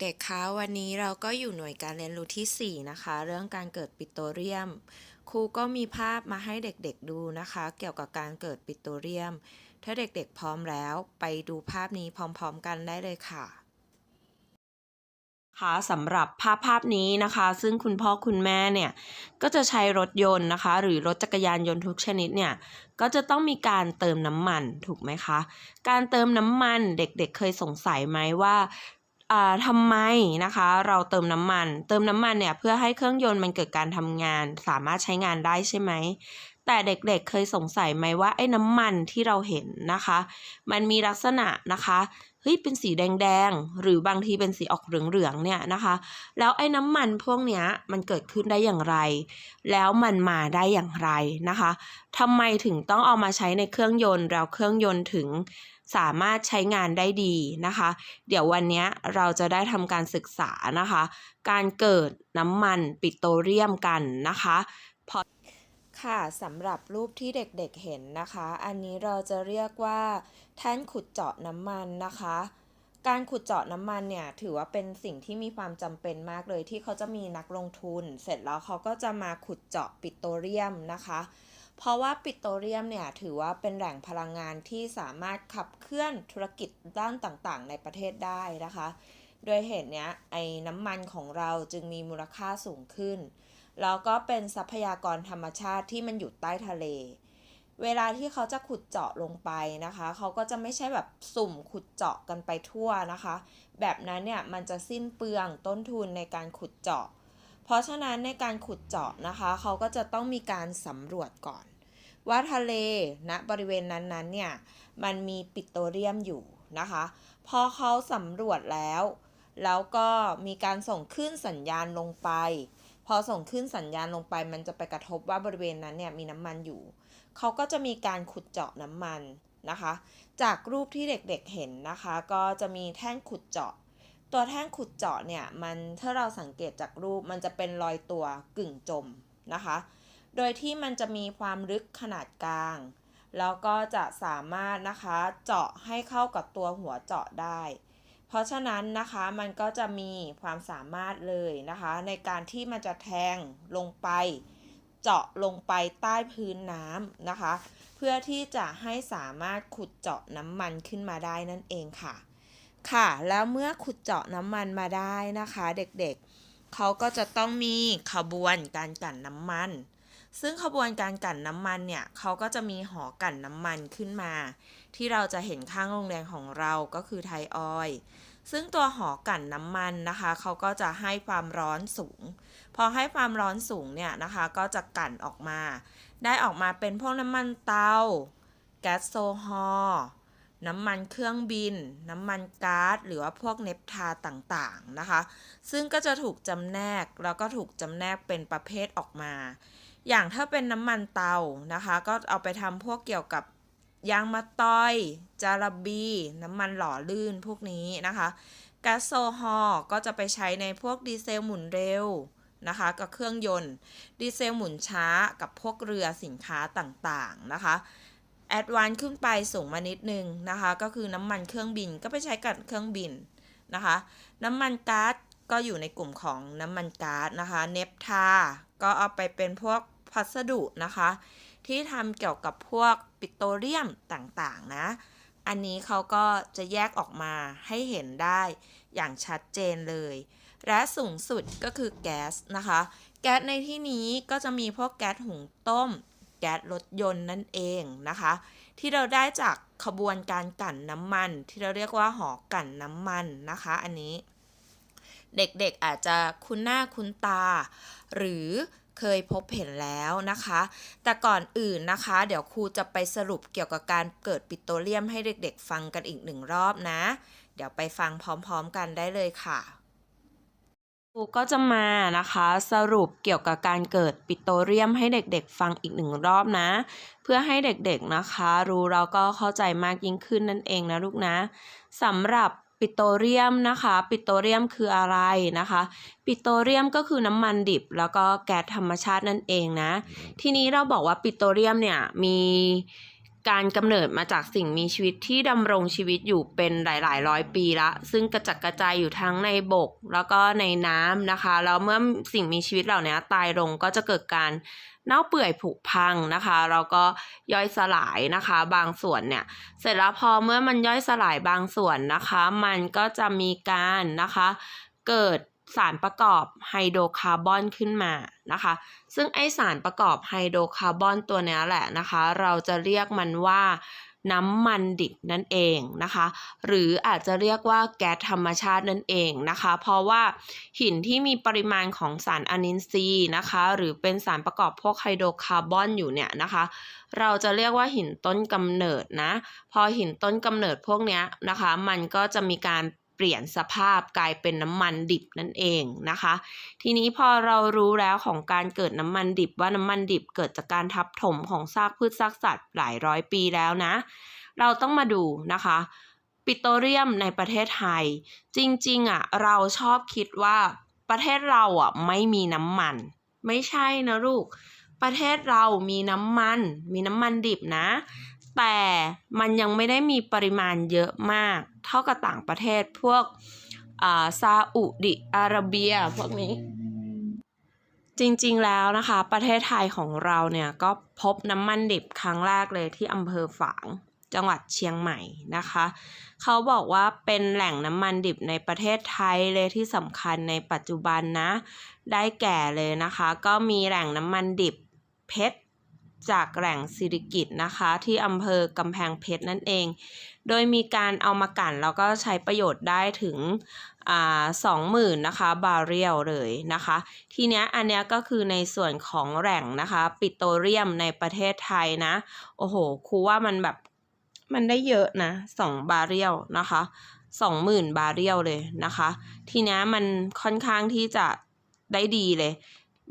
เด็กๆ คะ วันนี้เราก็อยู่หน่วยการเรียนรู้ที่ 4 นะคะ เรื่องการเกิดปิโตรเลียม ครูก็มีภาพมาให้เด็กๆ ดูนะคะ เกี่ยวกับการเกิดปิโตรเลียม ถ้าเด็กๆ พร้อมแล้ว ไปดูภาพนี้พร้อมๆ กันได้เลยค่ะ ค่ะสำหรับภาพภาพนี้นะคะ ซึ่งคุณพ่อคุณแม่เนี่ย ก็จะใช้รถยนต์นะคะ หรือรถจักรยานยนต์ทุกชนิดเนี่ย ก็จะต้องมีการเติมน้ำมันถูกไหมคะ การเติมน้ำมันเด็กๆ เคยสงสัยไหมว่า ทำไมนะคะเราเติมน้ำมัน เติมน้ำมันเนี่ยเพื่อให้เครื่องยนต์มันเกิดการทำงาน สามารถใช้งานได้ใช่ไหม แต่เด็กๆเคยสงสัยไหมว่าไอ้น้ำมันที่เราเห็นนะคะ มันมีลักษณะนะคะเฮ้ยเป็นสีแดงๆหรือบางทีเป็นสีออกเหลืองๆเนี่ยนะคะ แล้วไอ้น้ำมันพวกเนี้ยมันเกิดขึ้นได้อย่างไร แล้วมันมาได้อย่างไรนะคะทำไมถึงต้องเอามาใช้ในเครื่องยนต์แล้วเครื่องยนต์ถึง สามารถใช้งานได้ดีนะคะ เดี๋ยววันนี้เราจะได้ทำการศึกษานะคะ การเกิดน้ำมันปิโตรเลียมกันนะคะพอค่ะสำหรับรูปที่เด็กๆเห็นนะคะ อันนี้เราจะเรียกว่าแท่นขุดเจาะน้ำมันนะคะการขุดเจาะน้ำมันเนี่ยถือว่าเป็นสิ่งที่มีความจำเป็นมากเลยที่เขาจะมีนักลงทุน เสร็จแล้วเขาก็จะมาขุดเจาะปิโตรเลียมนะคะ เพราะว่าปิโตรเลียมเนี่ยถือว่าเป็นแหล่งพลังงานที่สามารถขับเคลื่อนธุรกิจด้านต่างๆ ในประเทศได้นะคะ โดยเหตุเนี้ยไอ้น้ำมันของเราจึงมีมูลค่าสูงขึ้น แล้วก็เป็นทรัพยากรธรรมชาติที่มันอยู่ใต้ทะเล เวลาที่เขาจะขุดเจาะลงไปนะคะ เขาก็จะไม่ใช่แบบสุ่มขุดเจาะกันไปทั่วนะคะ แบบนั้นเนี่ยมันจะสิ้นเปลืองต้นทุนในการขุดเจาะ เพราะฉะนั้นในการขุดเจาะนะคะ เขาก็จะต้องมีการสำรวจก่อน ว่าทะเลณนะบริเวณนั้นๆเนี่ยมันมีปิโตรเลียมอยู่นะคะ พอเขาสำรวจแล้ว แล้วก็มีการส่งขึ้นสัญญาณลงไป พอส่งขึ้นสัญญาณลงไป มันจะไปกระทบว่าบริเวณนั้นเนี่ยมีน้ำมันอยู่ เขาก็จะมีการขุดเจาะน้ำมันนะคะ จากรูปที่เด็กๆเห็นนะคะ ก็จะมีแท่งขุดเจาะ ตัวแท่งขุดเจาะเนี่ยมันถ้าเราสังเกตจากรูปมันจะเป็นรอยตัวกึ่งจมนะคะ โดยที่มันจะมีความลึกขนาดกลาง แล้วก็จะสามารถนะคะเจาะให้เข้ากับตัวหัวเจาะได้ เพราะฉะนั้นนะคะมันก็จะมีความสามารถเลยนะคะ ในการที่มันจะแทงลงไป เจาะลงไปใต้พื้นน้ำนะคะ เพื่อที่จะให้สามารถขุดเจาะน้ำมันขึ้นมาได้นั่นเองค่ะ ค่ะ แล้วเมื่อขุดเจาะน้ำมันมาได้นะคะ เด็กๆเขาก็จะต้องมีขบวนการกั่นน้ำมัน ซึ่งขบวนการกลั่นน้ำมันเนี่ยเขาก็จะมีหอกลั่นน้ำมันขึ้นมา ที่เราจะเห็นข้างโรงแรมของเราก็คือไทยออยซึ่งตัวหอกลั่นน้ำมันนะคะเขาก็จะให้ความร้อนสูง พอให้ความร้อนสูงเนี่ยนะคะก็จะกลั่นออกมา ได้ออกมาเป็นพวกน้ำมันเตา แก๊สโซฮอล์น้ำมันเครื่องบิน น้ำมันก๊าซหรือว่าพวกเนปทาต่างๆนะคะ ซึ่งก็จะถูกจำแนกแล้วก็ถูกจำแนกเป็นประเภทออกมา อย่างถ้าเป็นน้ำมันเตานะคะ ก็เอาไปทำพวกเกี่ยวกับยางมะตอย จาระบี น้ำมันหล่อลื่นพวกนี้นะคะแก๊สโซฮอล์ก็จะไปใช้ในพวกดีเซลหมุนเร็วนะคะกับเครื่องยนต์ดีเซลหมุนช้ากับพวกเรือสินค้าต่างๆนะคะแอดวานขึ้นไปสูงมานิดนึงนะคะ ก็คือน้ำมันเครื่องบินก็ไปใช้กับเครื่องบินนะคะ น้ำมันก๊าซก็อยู่ในกลุ่มของน้ำมันก๊าซนะคะ เนปทา ก็เอาไปเป็นพวกพัสดุนะคะ ที่ทำเกี่ยวกับพวกปิโตรเลียมต่างๆนะ อันนี้เขาก็จะแยกออกมาให้เห็นได้อย่างชัดเจนเลย และสูงสุดก็คือแก๊สนะคะ แก๊สในที่นี้ก็จะมีพวกแก๊สหุงต้ม แก๊สรถยนต์นั่นเองนะคะ ที่เราได้จากขบวนการกลั่นน้ำมัน ที่เราเรียกว่าหอกลั่นน้ำมันนะคะ อันนี้ เด็กๆอาจจะคุ้นหน้าคุ้นตา หรือเคยพบเห็นแล้วนะคะ แต่ก่อนอื่นนะคะ เดี๋ยวครูจะไปสรุปเกี่ยวกับการเกิดปิโตรเลียมให้เด็กๆ ฟังกันอีกหนึ่งรอบนะ เดี๋ยวไปฟังพร้อมๆกันได้เลยค่ะครูก็จะมานะคะสรุปเกี่ยวกับการเกิดปิโตรเลียมให้เด็กๆ ฟังอีกหนึ่งรอบนะ เพื่อให้เด็กๆนะคะ รู้แล้วก็เข้าใจมากยิ่งขึ้นนั่นเองนะลูกนะสำหรับ ปิโตรเลียมนะคะ ปิโตรเลียมคืออะไรนะคะ ปิโตรเลียมก็คือน้ำมันดิบ แล้วก็แก๊สธรรมชาตินั่นเองนะ ทีนี้เราบอกว่าปิโตรเลียมเนี่ยมี การกำเนิดมาจากสิ่งมีชีวิตที่ดำรงชีวิตอยู่เป็นหลาย ๆ ร้อยปีละ ซึ่งกระจัดกระจายอยู่ทั้งในบก แล้วก็ในน้ำนะคะ แล้วเมื่อสิ่งมีชีวิตเหล่านี้ตายลงก็จะเกิดการเน่าเปื่อยผุพังนะคะแล้วก็ย่อยสลายนะคะ บางส่วนเนี่ย เสร็จแล้วพอเมื่อมันย่อยสลายบางส่วนนะคะ มันก็จะมีการนะคะ เกิด สารประกอบไฮโดรคาร์บอนขึ้นมานะคะ ซึ่งไอสารประกอบไฮโดรคาร์บอนตัวนี้แหละนะคะ เราจะเรียกมันว่าน้ำมันดิบนั่นเองนะคะ หรืออาจจะเรียกว่าแก๊สธรรมชาตินั่นเองนะคะ เพราะว่าหินที่มีปริมาณของสารอนินทรีย์นะคะ หรือเป็นสารประกอบพวกไฮโดรคาร์บอนอยู่เนี่ยนะคะ เราจะเรียกว่าหินต้นกำเนิดนะ พอหินต้นกำเนิดพวกนี้นะคะ มันก็จะมีการ ปลี่ยนสภาพกลายเป็นน้ำมันดิบนั่นเองนะคะ ทีนี้พอเรารู้แล้วของการเกิดน้ำมันดิบว่าน้ำมันดิบเกิดจากการทับถมของซากพืชซากสัตว์หลายร้อยปีแล้วนะ เราต้องมาดูนะคะ ปิโตรเลียมในประเทศไทย จริงๆอะเราชอบคิดว่าประเทศเราอะไม่มีน้ำมัน ไม่ใช่นะลูกประเทศเรามีน้ำมัน มีน้ำมันดิบนะ แต่มันยังไม่ได้มีปริมาณเยอะมาก เท่ากับต่างประเทศพวกอ่าซาอุดิอาระเบียพวกนี้ จริงๆแล้วนะคะ ประเทศไทยของเราเนี่ยก็พบน้ำมันดิบครั้งแรกเลยที่อำเภอฝางจังหวัดเชียงใหม่นะคะ เขาบอกว่าเป็นแหล่งน้ำมันดิบในประเทศไทยเลยที่สำคัญในปัจจุบันนะ ได้แก่เลยนะคะ ก็มีแหล่งน้ำมันดิบเพชร จากแหล่งสิริกิตนะคะ ที่อำเภอกำแพงเพชรนั่นเอง โดยมีการเอามากันแล้วก็ใช้ประโยชน์ได้ถึงสองหมื่นนะคะบาเร์เรลเลยนะคะ ทีเนี้ยอันเนี้ยก็คือในส่วนของแหล่งนะคะ ปิโตรเลียมในประเทศไทยนะ โอ้โหครูว่ามันแบบมันได้เยอะนะสองบาเร์เรลนะคะสองหมื่นบาเร์เรลเลยนะคะ ทีเนี้ยมันค่อนข้างที่จะได้ดีเลย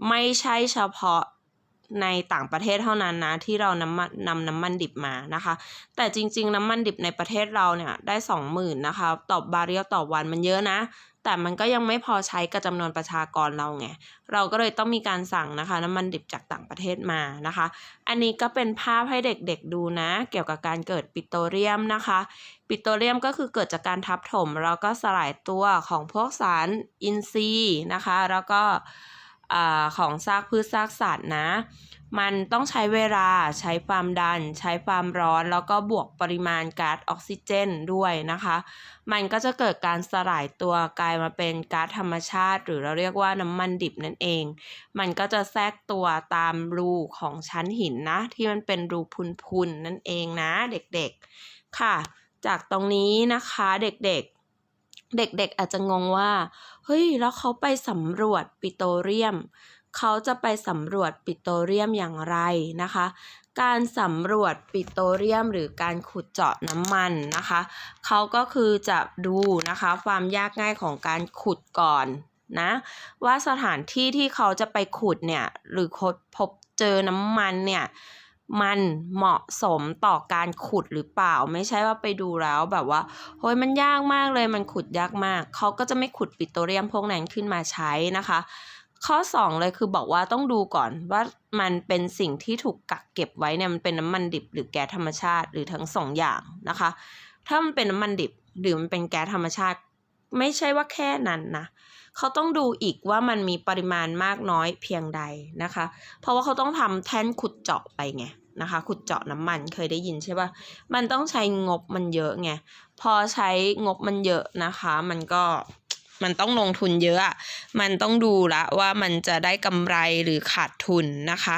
ไม่ใช่เฉพาะ ในต่างประเทศเท่านั้นนะ ที่เรานำมานำน้ำมันดิบมานะคะ แต่จริง ๆ น้ำมันดิบในประเทศเราเนี่ยได้สองหมื่นนะคะต่อบาร์เรลต่อวันมันเยอะนะ แต่มันก็ยังไม่พอใช้กับจำนวนประชากรเราไงเราก็เลยต้องมีการสั่งนะคะ น้ำมันดิบจากต่างประเทศมานะคะ อันนี้ก็เป็นภาพให้เด็กๆดูนะ เกี่ยวกับการเกิดปิโตรเลียมนะคะ ปิโตรเลียมก็คือเกิดจากการทับถม แล้วก็สลายตัวของพวกสารอินทรีย์นะคะ แล้วก็ อของซากพืชซากสัตว์นะ มันต้องใช้เวลาใช้ความดัน ใช้ความร้อน แล้วก็บวกปริมาณก๊าซออกซิเจนด้วยนะคะ มันก็จะเกิดการสลายตัวกลายมาเป็นก๊าซธรรมชาติ หรือเราเรียกว่าน้ำมันดิบนั่นเอง มันก็จะแทรกตัวตามรูของชั้นหินนะ ที่มันเป็นรูพุนๆนั่นเองนะ เด็กๆ ค่ะ จากตรงนี้นะคะเด็กๆ เด็กๆอาจจะงงว่าเฮ้ยแล้วเขาไปสำรวจปิโตรเลียม เขาจะไปสำรวจปิโตรเลียมอย่างไรนะคะ การสำรวจปิโตรเลียม หรือการขุดเจาะน้ำมันนะคะเขาก็คือจะดูนะคะความยากง่ายของการขุดก่อนนะว่าสถานที่ที่เขาจะไปขุดเนี่ยหรือพบพบเจอน้ำมันเนี่ย มันเหมาะสมต่อการขุดหรือเปล่า ไม่ใช่ว่าไปดูแล้วแบบว่าเฮ้ยมันยากมากเลยมันขุดยากมาก เขาก็จะไม่ขุดปิโตรเลียมพวกนั้นขึ้นมาใช้นะคะ ข้อ 2 เลยคือบอกว่าต้องดูก่อนว่ามันเป็นสิ่งที่ถูกกักเก็บไว้เนี่ยมันเป็นน้ำมันดิบหรือแก๊สธรรมชาติหรือทั้งสองอย่างนะคะ ถ้ามันเป็นน้ำมันดิบหรือมันเป็นแก๊สธรรมชาติ ไม่ใช่ว่าแค่นั้นนะ เขาต้องดูอีกว่ามันมีปริมาณมากน้อยเพียงใดนะคะ เพราะว่าเขาต้องทำแท่นขุดเจาะไปไงนะคะ ขุดเจาะน้ำมันเคยได้ยินใช่ปะมันต้องใช้งบมันเยอะไง พอใช้งบมันเยอะนะคะ มันก็ มันต้องลงทุนเยอะมันต้องดูละว่ามันจะได้กำไรหรือขาดทุนนะคะ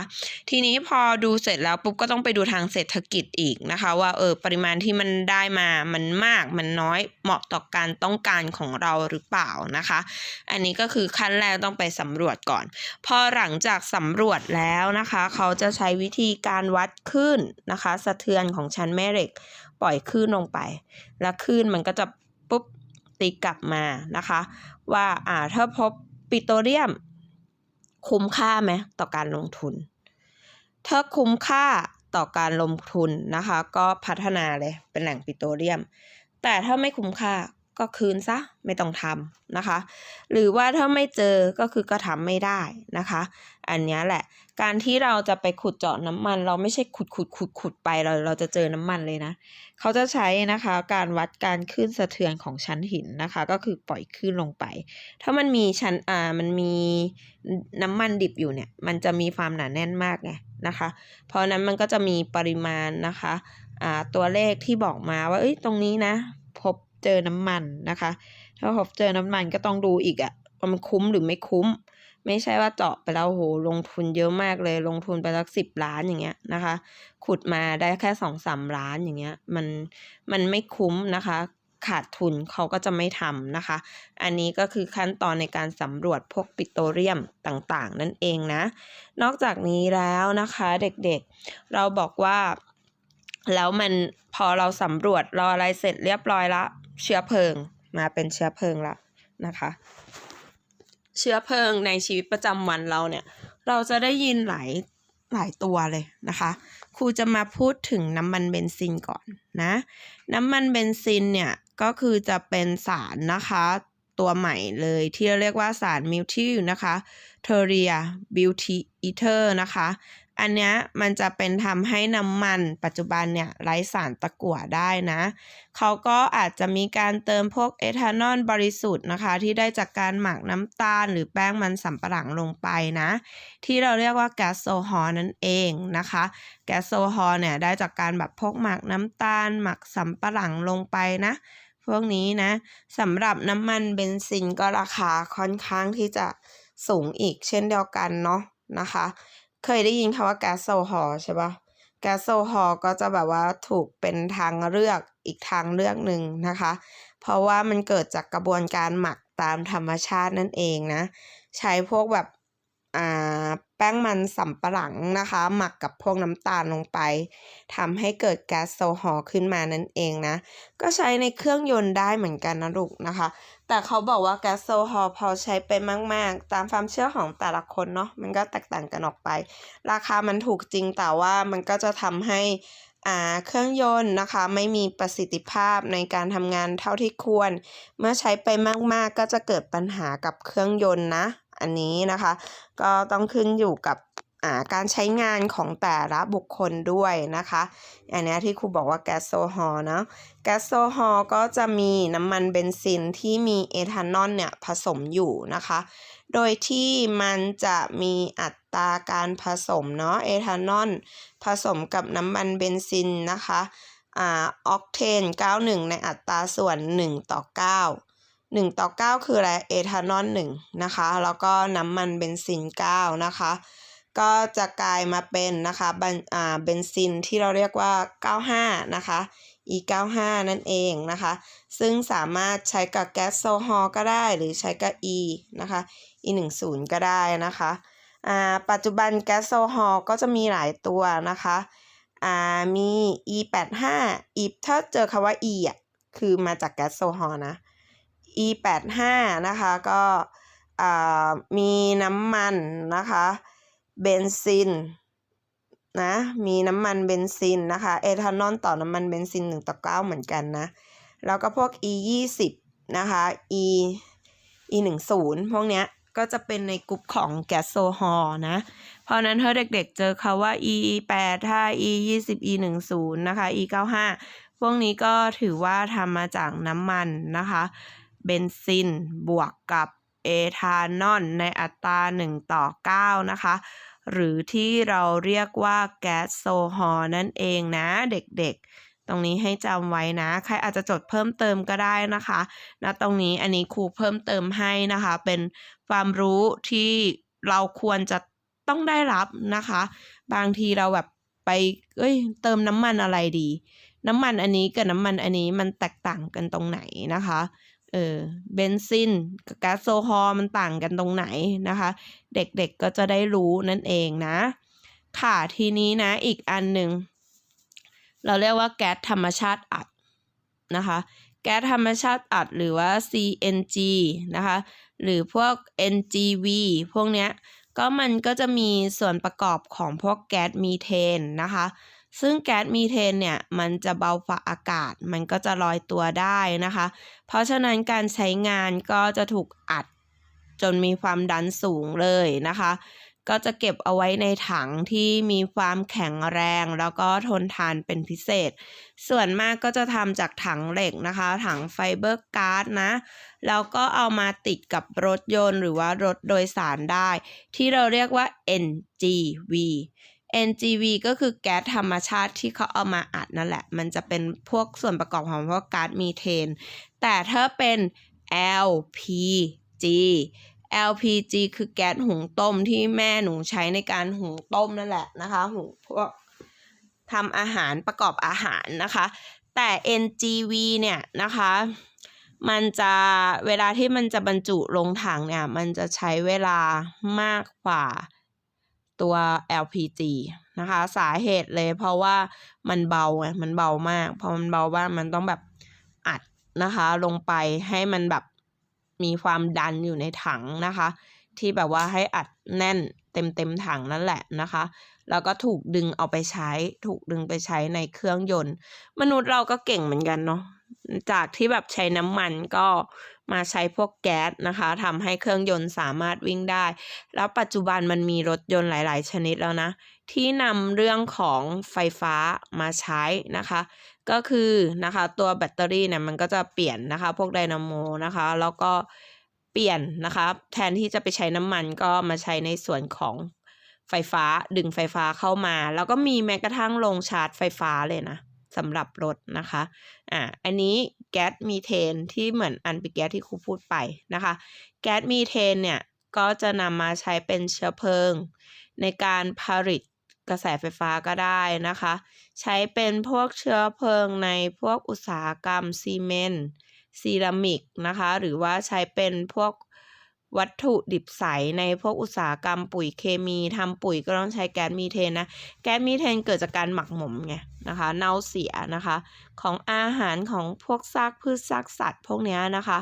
ทีนี้พอดูเสร็จแล้วปุ๊บก็ต้องไปดูทางเศรษฐกิจอีกนะคะ ว่าเออปริมาณที่มันได้มามันมากมันน้อยเหมาะต่อการต้องการของเราหรือเปล่านะคะ อันนี้ก็คือขั้นแรกต้องไปสำรวจก่อน พอหลังจากสำรวจแล้วนะคะ เขาจะใช้วิธีการวัดคลื่นนะคะ สะเทือนของชั้นแม่เหล็ก ปล่อยคลื่นลงไป แล้วคลื่นมันก็จะ ตีกลับมานะคะ ว่าอ่าถ้าพบปิโตรเลียม คุ้มค่าไหมต่อการลงทุน ถ้าคุ้มค่าต่อการลงทุนนะคะ ก็พัฒนาเลยเป็นแหล่งปิโตรเลียม แต่ถ้าไม่คุ้มค่า ก็คืนซะไม่ต้องทำนะคะ หรือว่าถ้าไม่เจอก็คือก็ทำไม่ได้นะคะ อันนี้แหละการที่เราจะไปขุดเจาะน้ำมัน เราไม่ใช่ขุดขุดขุดขุดไปเราเราจะเจอน้ำมันเลยนะ เขาจะใช้นะคะการวัดการคลื่นสะเทือนของชั้นหินนะคะ ก็คือปล่อยคลื่นลงไป ถ้ามันมีชั้นอ่ามันมีน้ำมันดิบอยู่เนี่ย มันจะมีความหนาแน่นมากไงนะคะ เพราะนั้นมันก็จะมีปริมาณนะคะอ่าตัวเลขที่บอกมาว่าเอ้ยตรงนี้นะพบ เจอน้ำมันนะคะ ถ้าพบเจอน้ำมันก็ต้องดูอีกอะว่ามันคุ้มหรือไม่คุ้ม ไม่ใช่ว่าเจาะไปแล้วโหลงทุนเยอะมากเลย ลงทุนไปสักสิบล้านอย่างเงี้ยนะคะ ขุดมาได้แค่สองสามล้านอย่างเงี้ยมันมันไม่คุ้มนะคะขาดทุนเขาก็จะไม่ทำนะคะ อันนี้ก็คือขั้นตอนในการสำรวจพวกปิโตรเลียมต่างๆ นั่นเองนะ นอกจากนี้แล้วนะคะเด็กๆ เราบอกว่า แล้วมันพอเราสำรวจเราอะไรเสร็จเรียบร้อยละ เชื้อเพลิงมาเป็นเชื้อเพลิงละนะคะ เชื้อเพลิงในชีวิตประจำวันเราเนี่ย เราจะได้ยินหลายหลายตัวเลยนะคะ ครูจะมาพูดถึงน้ำมันเบนซินก่อนนะ น้ำมันเบนซินเนี่ยก็คือจะเป็นสารนะคะตัวใหม่เลยที่เรียกว่าสารมิวทิลนะคะเทเรียบิวทีอีเทอร์นะคะ อันเนี้ยมันจะเป็นทำให้น้ำมันปัจจุบันเนี่ยไร้สารตะกั่วได้นะ เขาก็อาจจะมีการเติมพวกเอทานอลบริสุทธิ์นะคะ ที่ได้จากการหมักน้ำตาล หรือแป้งมันสำปะหลังลงไปนะ ที่เราเรียกว่าแก๊สโซฮอลนั่นเองนะคะ แก๊สโซฮอลเนี่ยได้จากการแบบพกหมักน้ำตาล หมักสำปะหลังลงไปนะพวกนี้นะสำหรับน้ำมันเบนซินก็ราคาค่อนข้างที่จะสูงอีกเช่นเดียวกันเนาะนะคะ เคยได้ยินคำว่าแก๊สโซฮอลใช่ปะแก๊สโซฮอลก็จะแบบว่าถูกเป็นทางเลือกอีกทางเลือกหนึ่งนะคะ เพราะว่ามันเกิดจากกระบวนการหมักตามธรรมชาตินั่นเองนะ ใช้พวกแบบอ่าแป้งมันสำปะหลังนะคะ หมักกับพวกน้ำตาลลงไปทำให้เกิดแก๊สโซฮอลขึ้นมานั่นเองนะ ก็ใช้ในเครื่องยนต์ได้เหมือนกันนะลูกนะคะ แต่เขาบอกว่าแก๊สโซฮอล์พอใช้ไปมาก ๆ ตามความเชื่อของแต่ละคนเนาะมันก็แตกต่างกันออกไป ราคามันถูกจริงแต่ว่ามันก็จะทำให้อ่าเครื่องยนต์นะคะไม่มีประสิทธิภาพในการทำงานเท่าที่ควร เมื่อใช้ไปมาก ๆ ก็จะเกิดปัญหากับเครื่องยนต์นะ อันนี้นะคะ ก็ต้องขึ้นอยู่กับ การใช้งานของแต่ละบุคคลด้วยนะคะ อันนี้ที่ครูบอกว่าแก๊สโซฮอลเนาะแก๊สโซฮอลก็จะมีน้ำมันเบนซินที่มีเอทานอลเนี่ยผสมอยู่นะคะ โดยที่มันจะมีอัตราการผสมเนาะเอทานอลผสมกับน้ำมันเบนซินนะคะอ่าออกเทน 91 ในอัตราส่วน 1 ต่อ 9 1 ต่อ 9 คืออะไรเอทานอล1นะคะ แล้วก็น้ำมันเบนซิน 9 นะคะ ก็จะกลายมาเป็นนะคะบันอ่าเบนซินที่เราเรียกว่า 95 นะคะ e 95 นั่นเองนะคะ ซึ่งสามารถใช้กับแก๊สโซฮอลก็ได้หรือใช้กับ e นะคะ e 1 0 ก็ได้นะคะอ่าปัจจุบันแก๊สโซฮอลก็จะมีหลายตัวนะคะอ่ามี e 8 5 e ถ้าเจอคำว่า e อะคือมาจากแก๊สโซฮอลนะ e 8 5 นะคะก็อ่ามีน้ำมันนะคะ เบนซินนะมีน้ำมันเบนซินนะคะเอทานอลต่อน้ำมันเบนซิน1ต่อ9เหมือนกันนะแล้วก็พวก e 20นะคะ e e 1 0พวกเนี้ยก็จะเป็นในกลุ่มของแก๊สโซฮอลนะ เพราะนั้นถ้าเด็กๆเจอคาว่า e 8ถ้า e 20 e 1 0นะคะ e 95พวกนี้ก็ถือว่าทำมาจากน้ำมันนะคะ เบนซินบวกกับ เอทานอลในอัตรา 1 ต่อ 9 นะคะ หรือที่เราเรียกว่าแก๊สโซฮอลนั่นเองนะเด็กๆ ตรงนี้ให้จำไว้นะ ใครอาจจะจดเพิ่มเติมก็ได้นะคะนะตรงนี้อันนี้ครูเพิ่มเติมให้นะคะ เป็นความรู้ที่เราควรจะต้องได้รับนะคะ บางทีเราแบบไปเอ้ยเติมน้ำมันอะไรดี น้ำมันอันนี้กับน้ำมันอันนี้มันแตกต่างกันตรงไหนนะคะ เออเบนซินกับแก๊สโซฮอลมันต่างกันตรงไหนนะคะ เด็กๆก็จะได้รู้นั่นเองนะ ค่ะทีนี้นะอีกอันหนึ่ง เราเรียกว่าแก๊สธรรมชาติอัดนะคะ แก๊สธรรมชาติอัดหรือว่า CNG นะคะ หรือพวก NGV พวกเนี้ยก็มันก็จะมีส่วนประกอบของพวกแก๊สมีเทนนะคะ ซึ่งแก๊สมีเทนเนี่ยมันจะเบากว่าอากาศ มันก็จะลอยตัวได้นะคะ เพราะฉะนั้นการใช้งานก็จะถูกอัดจนมีความดันสูงเลยนะคะ ก็จะเก็บเอาไว้ในถังที่มีความแข็งแรง แล้วก็ทนทานเป็นพิเศษ ส่วนมากก็จะทำจากถังเหล็กนะคะ ถังไฟเบอร์การ์ดนะ แล้วก็เอามาติดกับรถยนต์หรือว่ารถโดยสารได้ ที่เราเรียกว่า NGV NGV ก็คือแก๊สธรรมชาติที่เขาเอามาอัดนั่นแหละ มันจะเป็นพวกส่วนประกอบของพวกก๊าซมีเทน แต่ถ้าเป็น LPG LPG คือแก๊สหุงต้มที่แม่หนูใช้ในการหุงต้มนั่นแหละนะคะหุงพวกทำอาหารประกอบอาหารนะคะ แต่ NGV เนี่ยนะคะ มันจะเวลาที่มันจะบรรจุลงถังเนี่ย มันจะใช้เวลามากกว่า ตัว LPG นะคะ สาเหตุเลยเพราะว่ามันเบาไงมันเบามากพอมันเบามากมันต้องแบบอัดนะคะ ลงไปให้มันแบบมีความดันอยู่ในถังนะคะ ที่แบบว่าให้อัดแน่นเต็มเต็มถังนั่นแหละนะคะ แล้วก็ถูกดึงเอาไปใช้ ถูกดึงไปใช้ในเครื่องยนต์ มนุษย์เราก็เก่งเหมือนกันเนาะ จากที่แบบใช้น้ำมันก็มาใช้พวกแก๊สนะคะทำให้เครื่องยนต์สามารถวิ่งได้ แล้วปัจจุบันมันมีรถยนต์หลาย ๆ ชนิดแล้วนะ ที่นำเรื่องของไฟฟ้ามาใช้นะคะ ก็คือนะคะตัวแบตเตอรี่เนี่ยมันก็จะเปลี่ยนนะคะ พวกไดนาโมนะคะ แล้วก็เปลี่ยนนะคะแทนที่จะไปใช้น้ำมันก็มาใช้ในส่วนของไฟฟ้าดึงไฟฟ้าเข้ามา แล้วก็มีแม้กระทั่งโรงชาร์จไฟฟ้าเลยนะ สำหรับรถนะคะ อ่า อันนี้แก๊สมีเทนที่เหมือนอันปิแก๊สที่ครูพูดไปนะคะ แก๊สมีเทนเนี่ย ก็จะนำมาใช้เป็นเชื้อเพลิง ในการผลิตกระแสไฟฟ้าก็ได้นะคะ ใช้เป็นพวกเชื้อเพลิงในพวกอุตสาหกรรมซีเมนต์ซีรามิกนะคะ หรือว่าใช้เป็นพวก วัตถุดิบใสในพวกอุตสาหกรรมปุ๋ยเคมีทำปุ๋ยก็ต้องใช้แก๊สมีเทนนะ แก๊สมีเทนเกิดจากการหมักหมมไงนะคะ เน่าเสียนะคะ ของอาหารของพวกซากพืชซากสัตว์พวกนี้นะคะ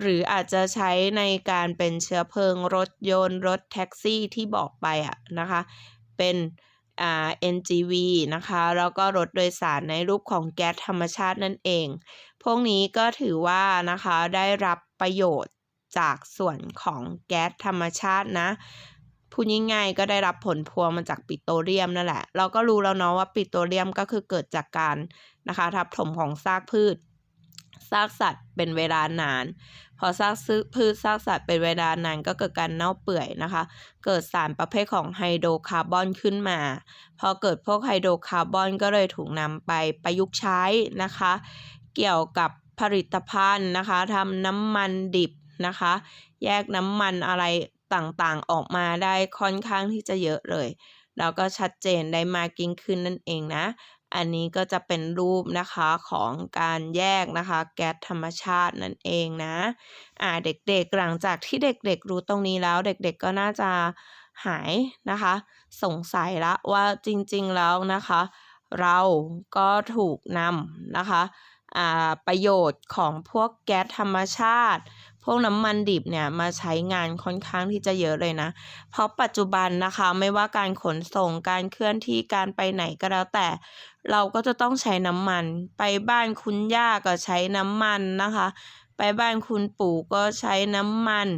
หรืออาจจะใช้ในการเป็นเชื้อเพลิงรถยนต์รถแท็กซี่ที่บอกไปอะนะคะ เป็นอ่า NGV นะคะ แล้วก็รถโดยสารในรูปของแก๊สธรรมชาตินั่นเอง พวกนี้ก็ถือว่านะคะได้รับประโยชน์ จากส่วนของแก๊สธรรมชาตินะพูดง่ายๆก็ได้รับผลพวงมาจากปิโตรเลียมนั่นแหละ เราก็รู้แล้วเนาะว่าปิโตรเลียมก็คือเกิดจากการนะคะทับถมของซากพืชซากสัตว์เป็นเวลานาน พอซากซื้อพืชซากสัตว์เป็นเวลานานก็เกิดการเน่าเปื่อยนะคะ เกิดสารประเภทของไฮโดรคาร์บอนขึ้นมา พอเกิดพวกไฮโดรคาร์บอนก็เลยถูกนำไปประยุกต์ใช้นะคะ เกี่ยวกับผลิตภัณฑ์นะคะทำน้ำมันดิบ นะคะ แยกน้ำมันอะไรต่างๆ ออกมาได้ค่อนข้างที่จะเยอะเลย แล้วก็ชัดเจนได้มากยิ่งขึ้นนั่นเองนะ อันนี้ก็จะเป็นรูปนะคะของการแยกนะคะแก๊สธรรมชาตินั่นเองนะ อ่าเด็กๆหลังจากที่เด็กๆรู้ตรงนี้แล้วเด็กๆก็น่าจะหายนะคะ สงสัยละว่าจริงๆแล้วนะคะ เราก็ถูกนำนะคะอ่าประโยชน์ของพวกแก๊สธรรมชาติ พวกน้ำมันดิบเนี่ยมาใช้งานค่อนข้างที่จะเยอะเลยนะ เพราะปัจจุบันนะคะไม่ว่าการขนส่งการเคลื่อนที่การไปไหนก็แล้วแต่ เราก็จะต้องใช้น้ำมัน ไปบ้านคุณย่าก็ใช้น้ำมันนะคะ ไปบ้านคุณปู่ก็ใช้น้ำมัน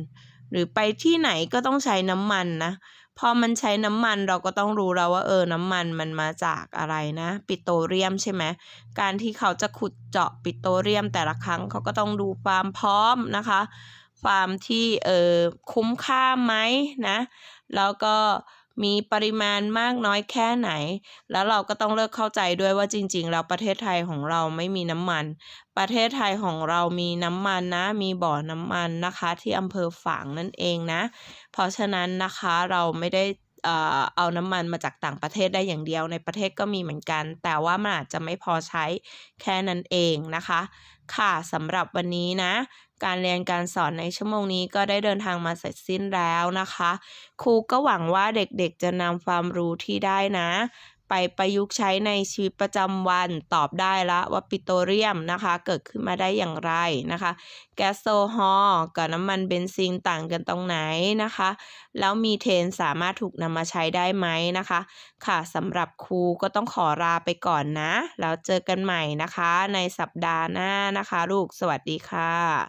หรือไปที่ไหนก็ต้องใช้น้ำมันนะ พอมันใช้น้ำมันเราก็ต้องรู้แล้วว่าเออน้ำมันมันมาจากอะไรนะ ปิโตรเลียมใช่ไหมการที่เขาจะขุดเจาะปิโตรเลียมแต่ละครั้งเขาก็ต้องดูความพร้อมนะคะ ความที่เออคุ้มค่าไหมนะ แล้วก็ มีปริมาณมากน้อยแค่ไหน แล้วเราก็ต้องเลิกเข้าใจด้วยว่าจริง ๆ แล้วประเทศไทยของเราไม่มีน้ำมัน ประเทศไทยของเรามีน้ำมันนะ มีบ่อน้ำมันนะคะ ที่อำเภอฝางนั่นเองนะ เพราะฉะนั้นนะคะเราไม่ได้เอ่อเอาน้ำมันมาจากต่างประเทศได้อย่างเดียวในประเทศก็มีเหมือนกัน แต่ว่ามันอาจจะไม่พอใช้แค่นั้นเองนะคะ ค่ะสำหรับวันนี้นะ การเรียนการสอนในชั่วโมงนี้ก็ได้เดินทางมาเสร็จสิ้นแล้วนะคะ ครูก็หวังว่าเด็กๆจะนำความรู้ที่ได้นะ ไปประยุกต์ใช้ในชีวิตประจำวันตอบได้ละว่าปิโตรเลียมนะคะ เกิดขึ้นมาได้อย่างไรนะคะ แก๊สโซฮอล์กับน้ำมันเบนซินต่างกันตรงไหนนะคะ แล้วมีเทนสามารถถูกนำมาใช้ได้ไหมนะคะ ค่ะสำหรับครูก็ต้องขอลาไปก่อนนะ แล้วเจอกันใหม่นะคะ ในสัปดาห์หน้านะคะ ลูกสวัสดีค่ะ